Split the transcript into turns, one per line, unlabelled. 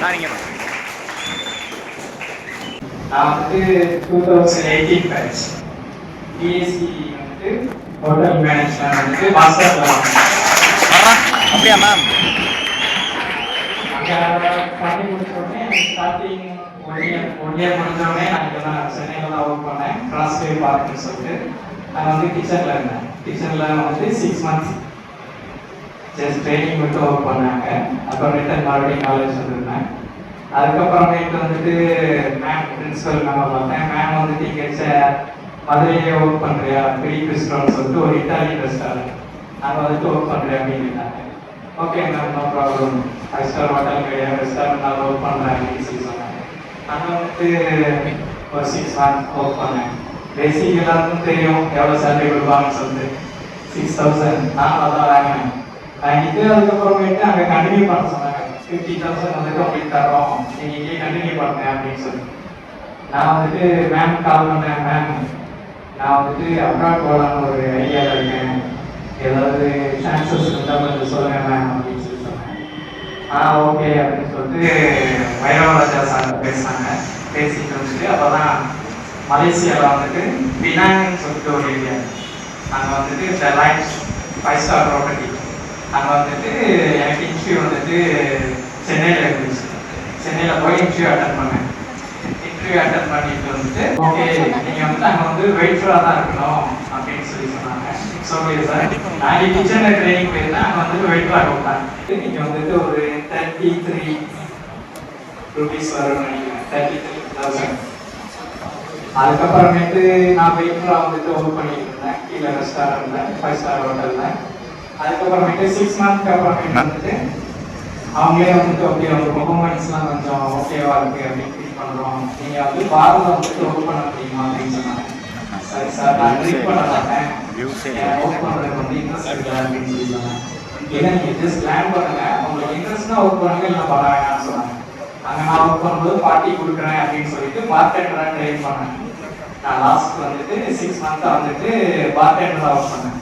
சரிங்க
நான் வந்து two thousand eighteen batch BSc வந்துட்டு ஹோட்டல் மேனேஜ்மெண்ட் வந்துட்டு மாஸ்டர்
அப்படியா மேம்?
பண்ணி முடிச்ச உடனே starting one year one year முடிஞ்ச உடனே நான் இங்கே தான் சென்னையில் தான் ஒர்க் பண்ணேன். கிராஸ்வே பார்க்குன்னு சொல்லிட்டு. நான் வந்து கிச்சனில் இருந்தேன். கிச்சனில் வந்து சிக்ஸ் மந்த்ஸ் ஜஸ்ட் ட்ரைனிங் மட்டும் ஒர்க் பண்ணாங்க. அப்புறம் ரிட்டன் மறுபடியும் காலேஜ் வந்திருந்தேன். அதுக்கப்புறமேட்டு வந்துட்டு மேம் பிரின்சிபல் மேம் பார்த்தேன். மேம் வந்துட்டு இங்கே மதுரையிலே ஒர்க் பண்ணுறியா ஃப்ரீ ரெஸ்டாரண்ட் சொல்லிட்டு ஒரு இட்டாலியன் ரெஸ்டாரண்ட் நாங்கள் வந்துட்டு ஒர்க் பண்ணுறியா அப்படின்னு okay ma'am no problem five star hotel கிடையாது. ரெஸ்டாரண்ட் நான் ஒர்க் பண்ணுறேன் அப்படின்னு சொல்லி சொன்னாங்க. அங்கே வந்துட்டு ஒரு சிக்ஸ் மந்த் ஒர்க் பண்ணேன். பேசிக் எல்லாருக்கும் தெரியும். எவ்வளோ சேலரி கொடுப்பாங்கன்னு சொல்லிட்டு. சிக்ஸ் தௌசண்ட் நான் அதான் வாங்கினேன் வாங்கிட்டு அதுக்கப்புறமேட்டு அங்கே கண்டினியூ பண்ண சொன்னாங்க ஃபிஃப்டி தௌசண்ட் வந்துட்டு உங்களுக்கு தரோம் நீங்கள் இங்கே கண்டினியூ பண்ணுங்க அப்படின்னு சொல்லி நான் வந்துட்டு மேம் கால் பண்ணேன் மேம் நான் வந்துட்டு அப்ராட் போகலான்னு ஒரு ஐடியாவில் இருக்கேன் ஏதாவது சான்சஸ் இருந்தால் கொஞ்சம் சொல்லுங்க மேம் அப்படின்னு சொல்லி சொன்னேன் ஆ ஓகே அப்படின்னு சொல்லிட்டு வைரவராஜா சார் பேசினாங்க பேசிட்டு வந்துட்டு அப்போ தான் மலேசியாவில் வந்துட்டு பினாங்னு சொல்லிட்டு ஒரு ஏரியா அங்கே வந்துட்டு இந்த லைன்ஸ் ஃபைவ் ஸ்டார் ப்ராப்பர்ட்டி அங்கே வந்துட்டு எனக்கு இன்டர்வியூ வந்துட்டு சென்னையில் இருந்துச்சு. சென்னையில் போய் இன்டர்வியூ அட்டன் பண்ணேன். இன்டர்வியூ அட்டன் பண்ணிட்டு வந்துட்டு ஓகே நீங்கள் வந்து அங்கே வந்து வெயிட்ஃபுல்லாக தான் இருக்கணும் அப்படின்னு சொல்லி சொன்னாங்க. ஸோ ஓகே சார் நான் கிச்சனில் ட்ரைனிங் போயிருந்தேன். அங்கே வந்துட்டு வெயிட்ஃபுல்லாக கொடுத்தாங்க நீங்கள் வந்துட்டு ஒரு தேர்ட்டி த்ரீ ருபீஸ் வரும்னு நினைக்கிறேன். தேர்ட்டி த்ரீ தௌசண்ட் அதுக்கப்புறமேட்டு நான் வெயிட்ஃபுல்லாக வந்துட்டு ஒர்க் பண்ணிட்டு இருந்தேன். கீழே ரெஸ்டாரண்ட்டில் ஃபைவ் ஸ்டார் ஹோட்டலில் அதுக்கப்புறமேட்டு சிக்ஸ் மந்த்க்கு அப்புறமேட்டு வந்துட்டு அவங்களே வந்துட்டு ஓகே உங்க பெர்ஃபார்மன்ஸ்லாம் கொஞ்சம் ஓகேவா இருக்கு அப்படின்னு ஃபீல் பண்றோம். நீங்க வந்து பாரதில் வந்துட்டு ஒர்க் பண்ண முடியுமா? அப்படின்னு சொன்னாங்க. சரி சார் நான் ட்ரீட் பண்ண மாட்டேன். ஒர்க் பண்றதுக்கு வந்து இன்ட்ரெஸ்ட் இருக்கு? அப்படின்னு சொல்லி சொன்னாங்க. இல்லை நீங்க ஜஸ்ட் பிளான் பண்ணுங்க. உங்களுக்கு இன்ட்ரெஸ்ட்னா ஒர்க் பண்ணுங்க இல்லை வேணாம்னு சொன்னாங்க. அங்க நான் ஒர்க் பண்ணும்போது பார்ட்டி கொடுக்குறேன் அப்படின்னு சொல்லிட்டு பார்ட்டெண்டராக ட்ரெயின் பண்ணேன். நான் லாஸ்ட் வந்துட்டு சிக்ஸ் மந்த்தாக வந்துட்டு பார்ட்டெண்டராக ஒர்க் பண்ணேன்.